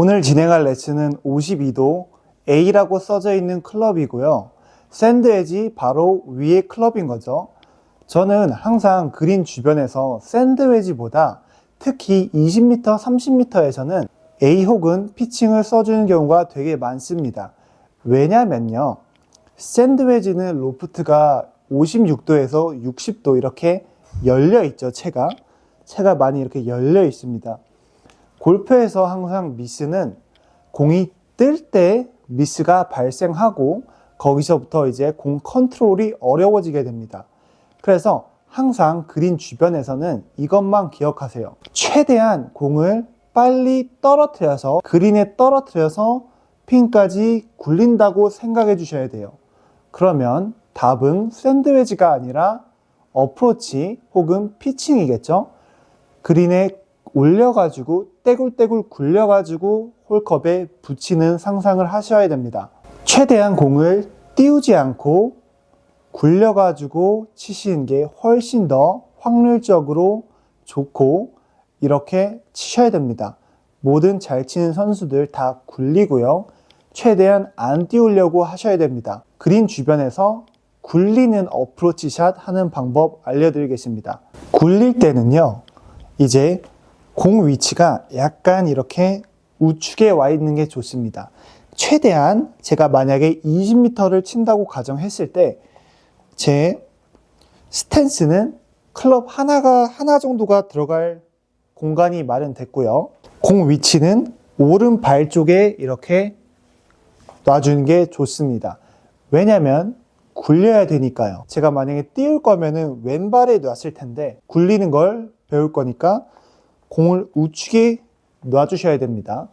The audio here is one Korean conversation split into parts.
오늘 진행할 레슨은 52도 A라고 써져 있는 클럽이고요. 샌드웨지 바로 위에 클럽인 거죠. 저는 항상 그린 주변에서 샌드웨지보다 특히 20m, 30m에서는 A 혹은 피칭을 써주는 경우가 되게 많습니다. 왜냐면요. 샌드웨지는 로프트가 56도에서 60도 이렇게 열려 있죠, 채가. 채가 많이 이렇게 열려 있습니다. 골프에서 항상 미스는 공이 뜰 때 미스가 발생하고 거기서부터 이제 공 컨트롤이 어려워지게 됩니다. 그래서 항상 그린 주변에서는 이것만 기억하세요. 최대한 공을 빨리 떨어뜨려서 그린에 떨어뜨려서 핀까지 굴린다고 생각해 주셔야 돼요. 그러면 답은 샌드웨지가 아니라 어프로치 혹은 피칭이겠죠. 그린에 올려가지고 떼굴떼굴 굴려가지고 홀컵에 붙이는 상상을 하셔야 됩니다. 최대한 공을 띄우지 않고 굴려가지고 치시는 게 훨씬 더 확률적으로 좋고 이렇게 치셔야 됩니다. 모든 잘 치는 선수들 다 굴리고요. 최대한 안 띄우려고 하셔야 됩니다. 그린 주변에서 굴리는 어프로치 샷 하는 방법 알려드리겠습니다. 굴릴 때는요, 이제 공 위치가 약간 이렇게 우측에 와 있는 게 좋습니다. 최대한 제가 만약에 20m를 친다고 가정했을 때 제 스탠스는 클럽 하나가 하나 정도가 들어갈 공간이 마련됐고요. 공 위치는 오른발 쪽에 이렇게 놔주는 게 좋습니다. 왜냐면 굴려야 되니까요. 제가 만약에 띄울 거면은 왼발에 놨을 텐데 굴리는 걸 배울 거니까 공을 우측에 놔주셔야 됩니다.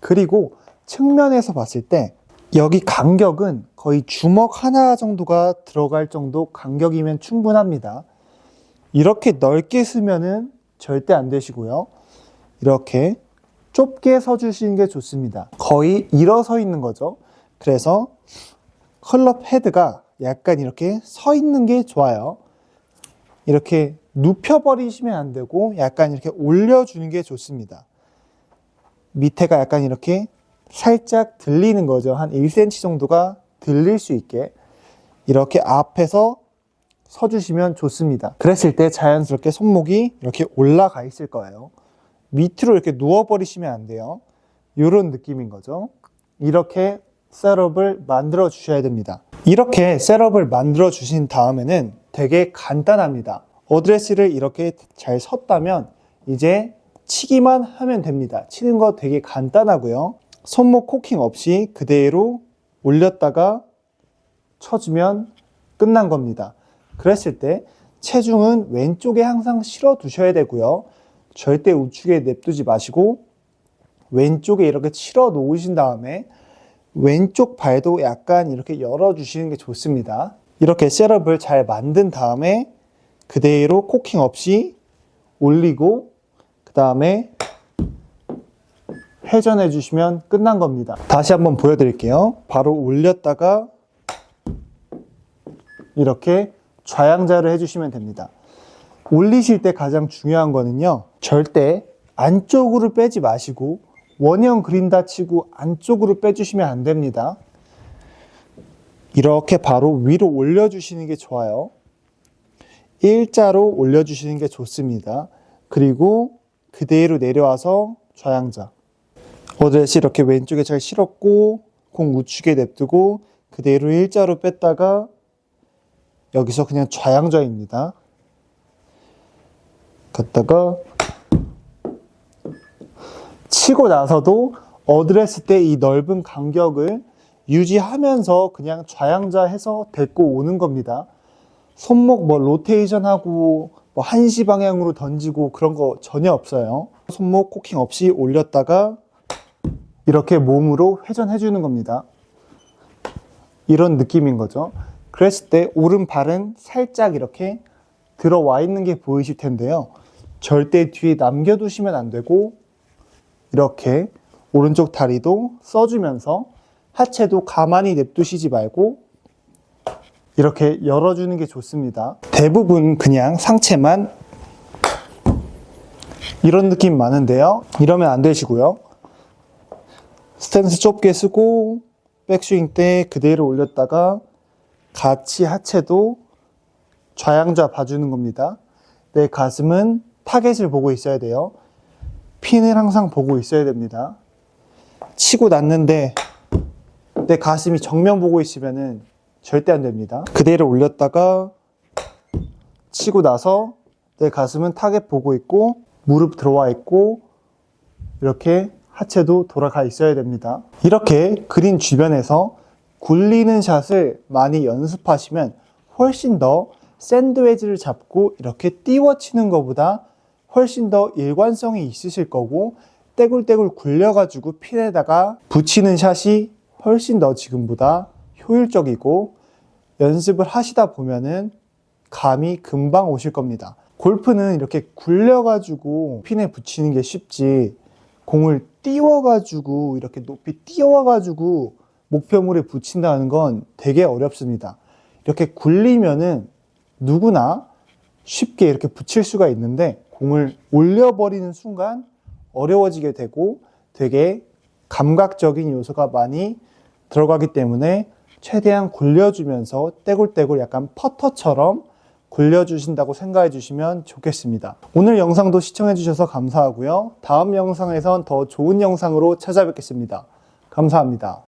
그리고 측면에서 봤을 때 여기 간격은 거의 주먹 하나 정도가 들어갈 정도 간격이면 충분합니다. 이렇게 넓게 쓰면은 절대 안 되시고요. 이렇게 좁게 서 주시는 게 좋습니다. 거의 일어서 있는 거죠. 그래서 클럽 헤드가 약간 이렇게 서 있는 게 좋아요. 이렇게 눕혀버리시면 안 되고 약간 이렇게 올려주는 게 좋습니다. 밑에가 약간 이렇게 살짝 들리는 거죠. 한 1cm 정도가 들릴 수 있게 이렇게 앞에서 서주시면 좋습니다. 그랬을 때 자연스럽게 손목이 이렇게 올라가 있을 거예요. 밑으로 이렇게 누워버리시면 안 돼요. 이런 느낌인 거죠. 이렇게 셋업을 만들어 주셔야 됩니다. 이렇게 셋업을 만들어 주신 다음에는 되게 간단합니다. 어드레스를 이렇게 잘 섰다면 이제 치기만 하면 됩니다. 치는 거 되게 간단하고요. 손목 코킹 없이 그대로 올렸다가 쳐주면 끝난 겁니다. 그랬을 때 체중은 왼쪽에 항상 실어 두셔야 되고요. 절대 우측에 냅두지 마시고 왼쪽에 이렇게 실어 놓으신 다음에 왼쪽 발도 약간 이렇게 열어 주시는 게 좋습니다. 이렇게 셋업을 잘 만든 다음에 그대로 코킹 없이 올리고 그 다음에 회전해 주시면 끝난 겁니다. 다시 한번 보여드릴게요. 바로 올렸다가 이렇게 좌양자를 해주시면 됩니다. 올리실 때 가장 중요한 거는요. 절대 안쪽으로 빼지 마시고 원형 그린다 치고 안쪽으로 빼주시면 안 됩니다. 이렇게 바로 위로 올려주시는 게 좋아요. 일자로 올려주시는 게 좋습니다. 그리고 그대로 내려와서 좌양자. 어드레스 이렇게 왼쪽에 잘 실었고 공 우측에 냅두고 그대로 일자로 뺐다가 여기서 그냥 좌양좌입니다. 갔다가 치고 나서도 어드레스 때 이 넓은 간격을 유지하면서 그냥 좌양자 해서 데리고 오는 겁니다. 손목 뭐 로테이션 하고 뭐 한시 방향으로 던지고 그런 거 전혀 없어요. 손목 코킹 없이 올렸다가 이렇게 몸으로 회전해 주는 겁니다. 이런 느낌인 거죠. 그랬을 때 오른발은 살짝 이렇게 들어와 있는 게 보이실 텐데요. 절대 뒤에 남겨두시면 안 되고 이렇게 오른쪽 다리도 써주면서 하체도 가만히 냅두시지 말고 이렇게 열어주는 게 좋습니다. 대부분 그냥 상체만 이런 느낌 많은데요. 이러면 안 되시고요. 스탠스 좁게 쓰고 백스윙 때 그대로 올렸다가 같이 하체도 좌양좌 봐주는 겁니다. 내 가슴은 타겟을 보고 있어야 돼요. 핀을 항상 보고 있어야 됩니다. 치고 났는데 내 가슴이 정면 보고 있으면은 절대 안 됩니다. 그대로 올렸다가 치고 나서 내 가슴은 타겟 보고 있고 무릎 들어와 있고 이렇게 하체도 돌아가 있어야 됩니다. 이렇게 그린 주변에서 굴리는 샷을 많이 연습하시면 훨씬 더 샌드웨지를 잡고 이렇게 띄워치는 것보다 훨씬 더 일관성이 있으실 거고 떼굴떼굴 굴려가지고 핀에다가 붙이는 샷이 훨씬 더 지금보다 효율적이고 연습을 하시다 보면은 감이 금방 오실 겁니다. 골프는 이렇게 굴려가지고 핀에 붙이는 게 쉽지 공을 띄워가지고 이렇게 높이 띄워가지고 목표물에 붙인다는 건 되게 어렵습니다. 이렇게 굴리면은 누구나 쉽게 이렇게 붙일 수가 있는데 공을 올려버리는 순간 어려워지게 되고 되게 감각적인 요소가 많이 들어가기 때문에 최대한 굴려주면서 떼굴떼굴 약간 퍼터처럼 굴려주신다고 생각해 주시면 좋겠습니다. 오늘 영상도 시청해 주셔서 감사하고요. 다음 영상에선 더 좋은 영상으로 찾아뵙겠습니다. 감사합니다.